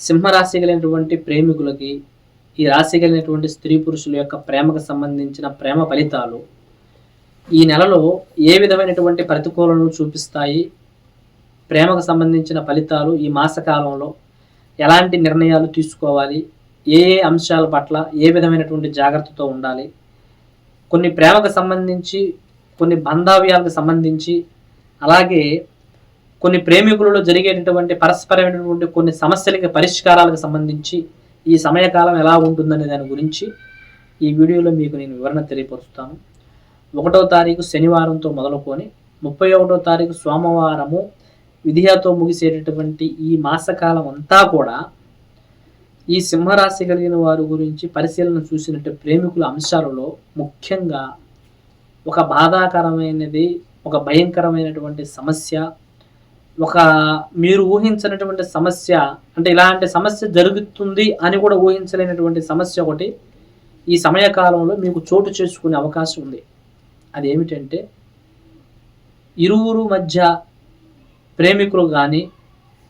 సింహరాశి కలిగినటువంటి ప్రేమికులకి ఈ రాశి కలిగినటువంటి స్త్రీ పురుషుల యొక్క ప్రేమకు సంబంధించిన ప్రేమ ఫలితాలు ఈ నెలలో ఏ విధమైనటువంటి ప్రతికూలను చూపిస్తాయి ప్రేమకు సంబంధించిన ఫలితాలు ఈ మాసకాలంలో ఎలాంటి నిర్ణయాలు తీసుకోవాలి ఏ ఏ అంశాల పట్ల ఏ విధమైనటువంటి జాగ్రత్తతో ఉండాలి కొన్ని ప్రేమకు సంబంధించి కొన్ని బంధావ్యాలకు సంబంధించి అలాగే కొన్ని ప్రేమికులలో జరిగేటటువంటి పరస్పరమైనటువంటి కొన్ని సమస్యలకి పరిష్కారాలకు సంబంధించి ఈ సమయకాలం ఎలా ఉంటుందనే దాని గురించి ఈ వీడియోలో మీకు నేను వివరణ తెలియపరుస్తాను. ఒకటో తారీఖు శనివారంతో మొదలుకొని ముప్పై ఒకటో తారీఖు సోమవారము విధియాతో ముగిసేటటువంటి ఈ మాసకాలం అంతా కూడా ఈ సింహరాశి కలిగిన వారి గురించి పరిశీలన చూసినట్టు ప్రేమికుల అంశాలలో ముఖ్యంగా ఒక బాధాకరమైనది ఒక భయంకరమైనటువంటి సమస్య ఒక మీరు ఊహించినటువంటి సమస్య అంటే ఇలాంటి సమస్య జరుగుతుంది అని కూడా ఊహించలేనటువంటి సమస్య ఒకటి ఈ సమయకాలంలో మీకు చోటు చేసుకునే అవకాశం ఉంది. అది ఏమిటంటే ఇరువురు మధ్య ప్రేమికులు కానీ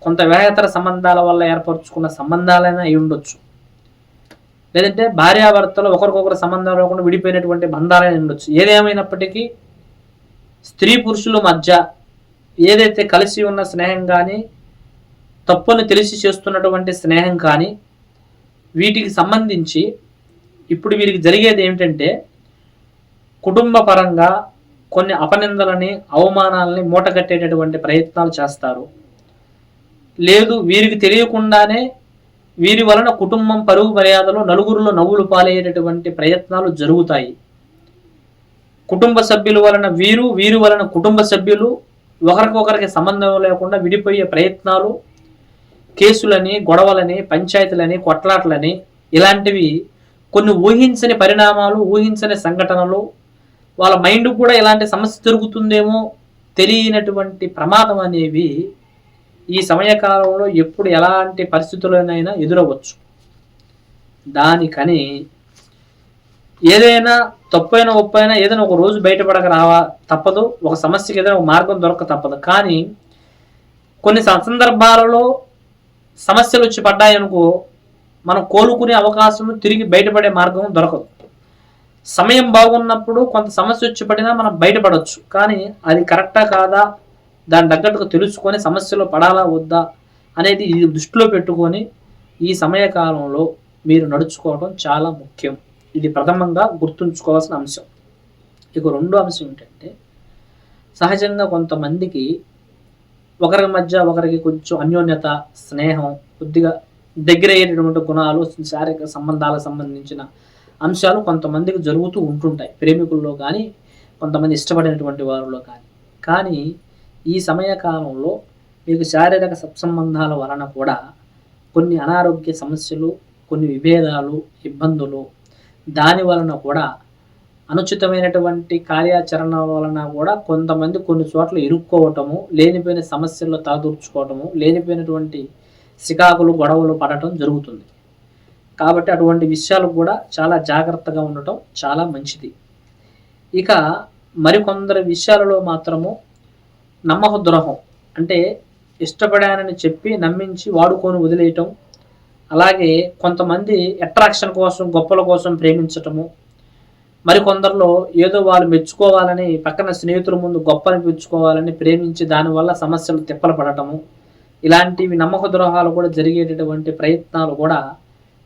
కొంత వేగతర సంబంధాల వల్ల ఏర్పరచుకున్న సంబంధాలైనా అయి ఉండొచ్చు. లేదంటే భార్యాభర్తలు ఒకరికొకరు సంబంధాలు లేకుండా విడిపోయినటువంటి బంధాలైనా ఉండొచ్చు. ఏదేమైనప్పటికీ స్త్రీ పురుషుల మధ్య ఏదైతే కలిసి ఉన్న స్నేహం కానీ తప్పుని తెలిసి చేస్తున్నటువంటి స్నేహం కానీ వీటికి సంబంధించి ఇప్పుడు వీరికి జరిగేది ఏమిటంటే కుటుంబ పరంగా కొన్ని అపనిందలని అవమానాలని మూటగట్టేటటువంటి ప్రయత్నాలు చేస్తారు. లేదు వీరికి తెలియకుండానే వీరి వలన కుటుంబం పరుగు మర్యాదలు నలుగురిలో నవ్వులు పాలయ్యేటటువంటి ప్రయత్నాలు జరుగుతాయి. కుటుంబ సభ్యుల వలన వీరు వీరి వలన కుటుంబ సభ్యులు ఒకరికొకరికి సంబంధం లేకుండా విడిపోయే ప్రయత్నాలు కేసులని గొడవలని పంచాయతీలని కొట్లాటలని ఇలాంటివి కొన్ని ఊహించని పరిణామాలు ఊహించని సంఘటనలు వాళ్ళ మైండ్ కూడా ఇలాంటి సమస్య జరుగుతుందేమో తెలియనటువంటి ప్రమాదం అనేవి ఈ సమయకాలంలో ఎప్పుడు ఎలాంటి పరిస్థితులనైనా ఎదురవచ్చు. దానికని ఏదైనా తప్పైనా ఒప్పైనా ఏదైనా ఒక రోజు బయటపడక రావా తప్పదు ఒక సమస్యకి ఏదైనా ఒక మార్గం దొరక తప్పదు. కానీ కొన్ని సందర్భాలలో సమస్యలు వచ్చి పడ్డాయనుకో మనం కోలుకునే అవకాశం తిరిగి బయటపడే మార్గం దొరకదు. సమయం బాగున్నప్పుడు కొంత సమస్య వచ్చి పడినా మనం బయటపడవచ్చు కానీ అది కరెక్టా కాదా దాని తగ్గట్టుగా తెలుసుకొని సమస్యలో పడాలా వద్దా అనేది ఇది దృష్టిలో పెట్టుకొని ఈ సమయకాలంలో మీరు నడుచుకోవడం చాలా ముఖ్యం. ఇది ప్రథమంగా గుర్తుంచుకోవాల్సిన అంశం. ఇక రెండో అంశం ఏంటంటే సహజంగా కొంతమందికి ఒకరి మధ్య ఒకరికి కొంచెం అన్యోన్యత స్నేహం కొద్దిగా దగ్గర అయ్యేటటువంటి గుణాలు శారీరక సంబంధాలకు సంబంధించిన అంశాలు కొంతమందికి జరుగుతూ ఉంటుంటాయి. ప్రేమికుల్లో కానీ కొంతమంది ఇష్టపడినటువంటి వారిలో కానీ. కానీ ఈ సమయకాలంలో మీకు శారీరక సత్సంబంధాల వలన కూడా కొన్ని అనారోగ్య సమస్యలు కొన్ని విభేదాలు ఇబ్బందులు దాని వలన కూడా అనుచితమైనటువంటి కార్యాచరణ వలన కూడా కొంతమంది కొన్ని చోట్ల ఇరుక్కోవటము లేనిపోయిన సమస్యల్లో తలదూర్చుకోవటము లేనిపోయినటువంటి సికాకులు గొడవలు పడటం జరుగుతుంది. కాబట్టి అటువంటి విషయాలు కూడా చాలా జాగ్రత్తగా ఉండటం చాలా మంచిది. ఇక మరికొందరి విషయాలలో మాత్రము నమ్మకద్రోహం అంటే ఇష్టపడానని చెప్పి నమ్మించి వాడుకొని వదిలేయటం అలాగే కొంతమంది అట్రాక్షన్ కోసం గొప్పల కోసం ప్రేమించటము. మరికొందరిలో ఏదో వాళ్ళు మెచ్చుకోవాలని పక్కన స్నేహితుల ముందు గొప్ప అనిపించుకోవాలని ప్రేమించి దానివల్ల సమస్యలు తిప్పలు పడటము ఇలాంటివి నమ్మక ద్రోహాలు కూడా జరిగేటటువంటి ప్రయత్నాలు కూడా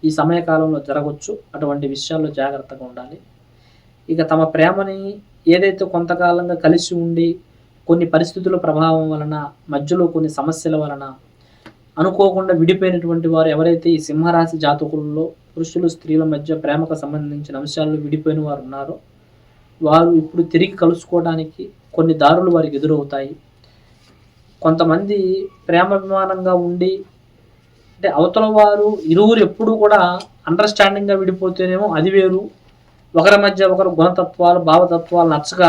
ఈ సమయకాలంలో జరగవచ్చు అటువంటి విషయాల్లో జాగ్రత్తగా ఉండాలి. ఇక తమ ప్రేమని ఏదైతే కొంతకాలంగా కలిసి ఉండి కొన్ని పరిస్థితుల ప్రభావం వలన మధ్యలో కొన్ని సమస్యల వలన అనుకోకుండా విడిపోయినటువంటి వారు ఎవరైతే ఈ సింహరాశి జాతకులలో పురుషులు స్త్రీల మధ్య ప్రేమకు సంబంధించిన అంశాల్లో విడిపోయిన వారు ఉన్నారో వారు ఇప్పుడు తిరిగి కలుసుకోవడానికి కొన్ని దారులు వారికి ఎదురవుతాయి. కొంతమంది ప్రేమాభిమానంగా ఉండి అంటే అవతల వారు ఇరువురు ఎప్పుడు కూడా అండర్స్టాండింగ్గా విడిపోతేనేమో అది వేరు. ఒకరి మధ్య ఒకరు గుణతత్వాలు భావతత్వాలు నచ్చక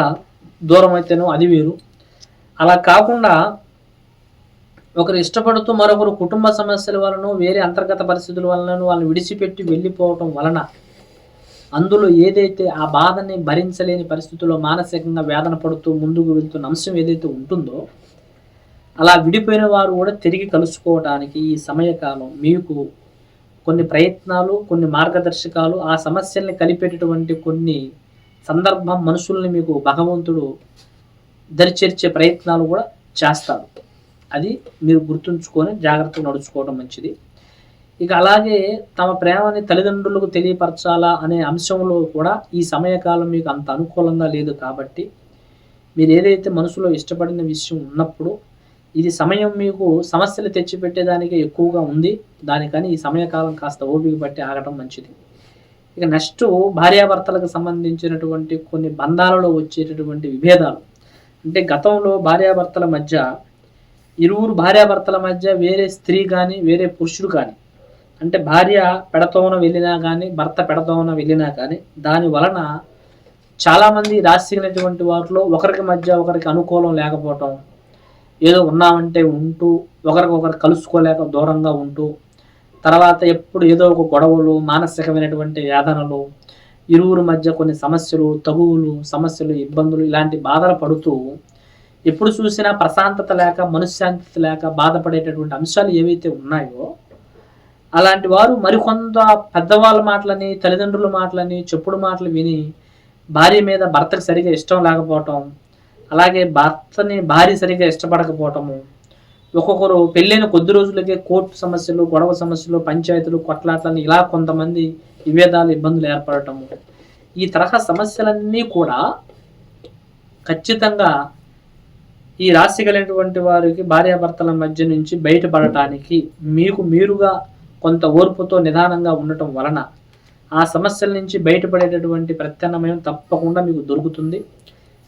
దూరం అయితేనో అది వేరు. అలా కాకుండా ఒకరు ఇష్టపడుతూ మరొకరు కుటుంబ సమస్యల వలన వేరే అంతర్గత పరిస్థితుల వలన వాళ్ళని విడిచిపెట్టి వెళ్ళిపోవటం వలన అందులో ఏదైతే ఆ బాధని భరించలేని పరిస్థితుల్లో మానసికంగా వేదన పడుతూ ముందుకు వెళ్తున్న అంశం ఏదైతే ఉంటుందో అలా విడిపోయిన వారు కూడా తిరిగి కలుసుకోవటానికి ఈ సమయకాలం మీకు కొన్ని ప్రయత్నాలు కొన్ని మార్గదర్శకాలు ఆ సమస్యల్ని కలిపేటటువంటి కొన్ని సందర్భం మనుషుల్ని మీకు భగవంతుడు దరిచేర్చే ప్రయత్నాలు కూడా చేస్తారు అది మీరు గుర్తుంచుకొని జాగ్రత్తగా నడుచుకోవడం మంచిది. ఇక అలాగే తమ ప్రేమని తల్లిదండ్రులకు తెలియపరచాలా అనే అంశంలో కూడా ఈ సమయకాలం మీకు అంత అనుకూలంగా లేదు కాబట్టి మీరు ఏదైతే మనసులో ఇష్టపడిన విషయం ఉన్నప్పుడు ఇది సమయం మీకు సమస్యలు తెచ్చిపెట్టేదానికి ఎక్కువగా ఉంది. దానికని ఈ సమయకాలం కాస్త ఓపిక పట్టి ఆగటం మంచిది. ఇక నెక్స్ట్ భార్యాభర్తలకు సంబంధించినటువంటి కొన్ని బంధాలలో వచ్చేటటువంటి విభేదాలు. అంటే గతంలో భార్యాభర్తల మధ్య ఇరువురు భార్యాభర్తల మధ్య వేరే స్త్రీ కానీ వేరే పురుషుడు కానీ అంటే భార్య పెడతోన వెళ్ళినా కానీ భర్త పెడతోన వెళ్ళినా కానీ దాని వలన చాలామంది రాసినటువంటి వారిలో ఒకరికి మధ్య ఒకరికి అనుకూలం లేకపోవటం ఏదో ఉన్నామంటే ఉంటూ ఒకరికొకరు కలుసుకోలేక దూరంగా ఉంటూ తర్వాత ఎప్పుడు ఏదో ఒక గొడవలు మానసికమైనటువంటి వేదనలు ఇరువురు మధ్య కొన్ని సమస్యలు తగువులు సమస్యలు ఇబ్బందులు ఇలాంటి బాధలు పడుతూ ఎప్పుడు చూసినా ప్రశాంతత లేక మనశ్శాంతి లేక బాధపడేటటువంటి అంశాలు ఏవైతే ఉన్నాయో అలాంటి వారు మరికొంత పెద్దవాళ్ళ మాటలని తల్లిదండ్రుల మాటలని చెప్పుడు మాటలు విని భార్య మీద భర్తకు సరిగా ఇష్టం లేకపోవటం అలాగే భర్తని భార్య సరిగా ఇష్టపడకపోవటము ఒక్కొక్కరు పెళ్ళైన కొద్ది రోజులకే కోర్టు సమస్యలు గొడవ సమస్యలు పంచాయతీలు కొట్లాట్లని ఇలా కొంతమంది విభేదాలు ఇబ్బందులు ఏర్పడటము. ఈ తరహా సమస్యలన్నీ కూడా ఖచ్చితంగా ఈ రాశి కలిగినటువంటి వారికి భార్యాభర్తల మధ్య నుంచి బయటపడటానికి మీకు మీరుగా కొంత ఓర్పుతో నిదానంగా ఉండటం వలన ఆ సమస్యల నుంచి బయటపడేటటువంటి ప్రత్యామ్నాయం తప్పకుండా మీకు దొరుకుతుంది.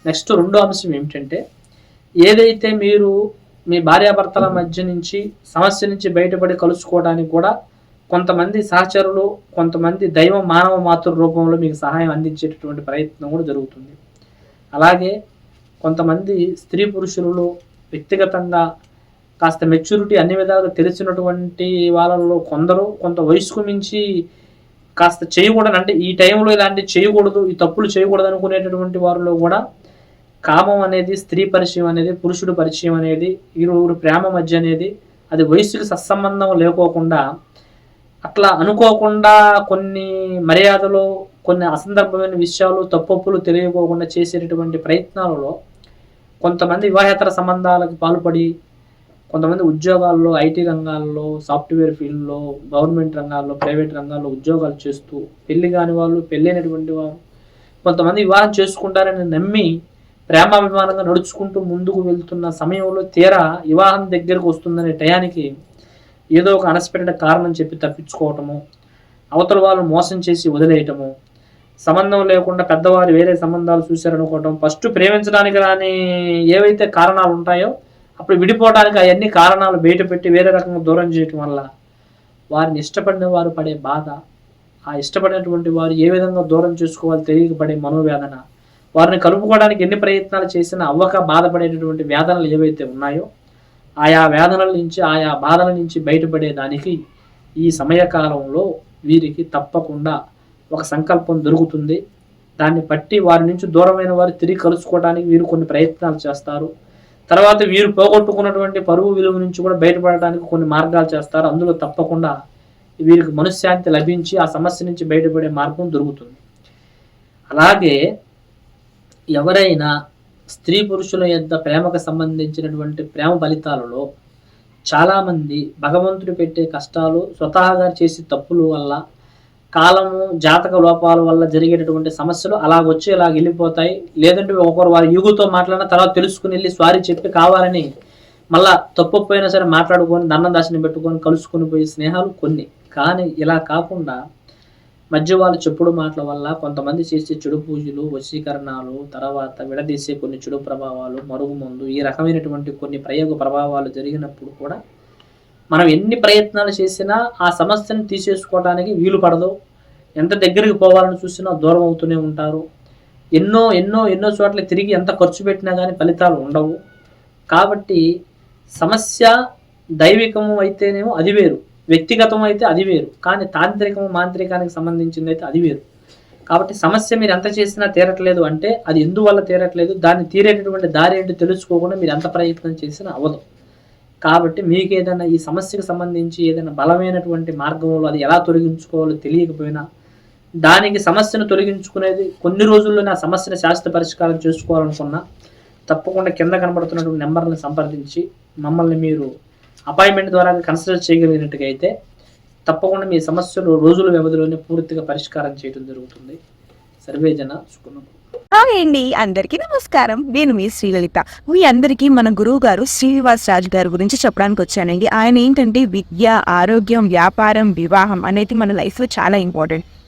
నెక్స్ట్ రెండో అంశం ఏమిటంటే ఏదైతే మీరు మీ భార్యాభర్తల మధ్య నుంచి సమస్య నుంచి బయటపడి కలుసుకోవడానికి కూడా కొంతమంది సహచరులు కొంతమంది దైవ మానవ మాతృ రూపంలో మీకు సహాయం అందించేటటువంటి ప్రయత్నం కూడా జరుగుతుంది. అలాగే కొంతమంది స్త్రీ పురుషులలో వ్యక్తిగతంగా కాస్త మెచ్యూరిటీ అన్ని విధాలుగా తెలిసినటువంటి వాళ్ళలో కొందరు కొంత వయసుకు మించి కాస్త చేయకూడదు. అంటే ఈ టైంలో ఇలాంటివి చేయకూడదు ఈ తప్పులు చేయకూడదు అనుకునేటటువంటి వారిలో కూడా కామం అనేది స్త్రీ పరిచయం అనేది పురుషుడు పరిచయం అనేది ఇరువురు ప్రేమ మధ్య అనేది అది వయసుకి సత్సంబంధం లేకోకుండా అట్లా అనుకోకుండా కొన్ని మర్యాదలు కొన్ని అసందర్భమైన విషయాలు తప్పప్పులు తెలియకోకుండా చేసేటటువంటి ప్రయత్నాలలో కొంతమంది వివాహేతర సంబంధాలకు పాల్పడి కొంతమంది ఉద్యోగాల్లో ఐటీ రంగాల్లో సాఫ్ట్వేర్ ఫీల్డ్లో గవర్నమెంట్ రంగాల్లో ప్రైవేట్ రంగాల్లో ఉద్యోగాలు చేస్తూ పెళ్ళి కాని వాళ్ళు పెళ్ళైనటువంటి వారు కొంతమంది వివాహం చేసుకుంటారని నమ్మి ప్రేమాభిమానంగా నడుచుకుంటూ ముందుకు వెళ్తున్న సమయంలో తీరా వివాహం దగ్గరకు వస్తుందనే టయానికి ఏదో ఒక అన్ఎక్స్పెక్టెడ్ కారణం చెప్పి తప్పించుకోవటము అవతల వాళ్ళు మోసం చేసి వదిలేయటము సంబంధం లేకుండా పెద్దవారు వేరే సంబంధాలు చూశారనుకోవటం ఫస్ట్ ప్రేమించడానికి రాని ఏవైతే కారణాలు ఉంటాయో అప్పుడు విడిపోవడానికి అవన్నీ కారణాలు బయటపెట్టి వేరే రకంగా దూరం చేయటం వల్ల వారిని ఇష్టపడిన వారు పడే బాధ ఆ ఇష్టపడినటువంటి వారు ఏ విధంగా దూరం చేసుకోవాలి తెలియకపడే మనోవేదన వారిని కలుపుకోవడానికి ఎన్ని ప్రయత్నాలు చేసినా అవ్వక బాధపడేటటువంటి వేదనలు ఏవైతే ఉన్నాయో ఆయా వేదనల నుంచి ఆయా బాధల నుంచి బయటపడేదానికి ఈ సమయకాలంలో వీరికి తప్పకుండా ఒక సంకల్పం దొరుకుతుంది. దాన్ని బట్టి వారి నుంచి దూరమైన వారు తిరిగి కలుసుకోవడానికి వీరు కొన్ని ప్రయత్నాలు చేస్తారు. తర్వాత వీరు పోగొట్టుకున్నటువంటి పరువు విలువ నుంచి కూడా బయటపడడానికి కొన్ని మార్గాలు చేస్తారు. అందులో తప్పకుండా వీరికి మనశ్శాంతి లభించి ఆ సమస్య నుంచి బయటపడే మార్గం దొరుకుతుంది. అలాగే ఎవరైనా స్త్రీ పురుషుల యొక్క ప్రేమకు సంబంధించినటువంటి ప్రేమ ఫలితాలలో చాలామంది భగవంతుడు పెట్టే కష్టాలు స్వతహాగా చేసే తప్పుల వల్ల కాలము జాతక లోపాల వల్ల జరిగేటటువంటి సమస్యలు అలాగొచ్చి ఇలా వెళ్ళిపోతాయి. లేదంటే ఒకరు వారి యుగుతో మాట్లాడిన తర్వాత తెలుసుకుని వెళ్ళి సారీ చెప్పి కావాలని మళ్ళా తప్పపోయినా సరే మాట్లాడుకొని దండం దాసిని పెట్టుకొని కలుసుకొని పోయే స్నేహాలు కొన్ని. కానీ ఇలా కాకుండా మధ్య వాళ్ళు చెప్పుడు మాటల వల్ల కొంతమంది చేసే చెడు పూజలు వశీకరణాలు తర్వాత విడదీసే కొన్ని చెడు ప్రభావాలు మరుగుమందు ఈ రకమైనటువంటి కొన్ని ప్రయోగ ప్రభావాలు జరిగినప్పుడు కూడా మనం ఎన్ని ప్రయత్నాలు చేసినా ఆ సమస్యను తీసేసుకోవడానికి వీలు పడదు. ఎంత దగ్గరికి పోవాలని చూసినా దూరం అవుతూనే ఉంటారు. ఎన్నో ఎన్నో ఎన్నో చోట్ల తిరిగి ఎంత ఖర్చు పెట్టినా కానీ ఫలితాలు ఉండవు. కాబట్టి సమస్య దైవికము అయితేనేమో అది వేరు. వ్యక్తిగతం అయితే అది వేరు. కానీ తాంత్రికము మాంత్రికానికి సంబంధించింది అయితే అది వేరు. కాబట్టి సమస్య మీరు ఎంత చేసినా తీరట్లేదు అంటే అది ఎందువల్ల తీరట్లేదు దాన్ని తీరేటటువంటి దారి ఏంటో తెలుసుకోకుండా మీరు ఎంత ప్రయత్నం చేసినా అవ్వదు. కాబట్టి మీకు ఏదైనా ఈ సమస్యకు సంబంధించి ఏదైనా బలమైనటువంటి మార్గంలో అది ఎలా తొలగించుకోవాలో తెలియకపోయినా దానికి సమస్యను తొలగించుకునేది కొన్ని రోజుల్లో నా సమస్యను శాశ్వత పరిష్కారం చేసుకోవాలనుకున్నా తప్పకుండా కింద కనబడుతున్నటువంటి నెంబర్ని సంప్రదించి మమ్మల్ని మీరు అపాయింట్మెంట్ ద్వారా కన్సిడర్ చేయగలిగినట్టుగా అయితే తప్పకుండా మీ సమస్యలు రోజుల వ్యవధిలోనే పూర్తిగా పరిష్కారం చేయడం జరుగుతుంది. సర్వేజన సుఖనం హాయ్ అండి అందరికీ నమస్కారం. నేను మీ శ్రీలలిత. మీ అందరికీ మన గురువు గారు శ్రీనివాస్ రాజు గారి గురించి చెప్పడానికి వచ్చానండి. ఆయన ఏంటంటే విద్య ఆరోగ్యం వ్యాపారం వివాహం అనేది మన లైఫ్లో చాలా ఇంపార్టెంట్.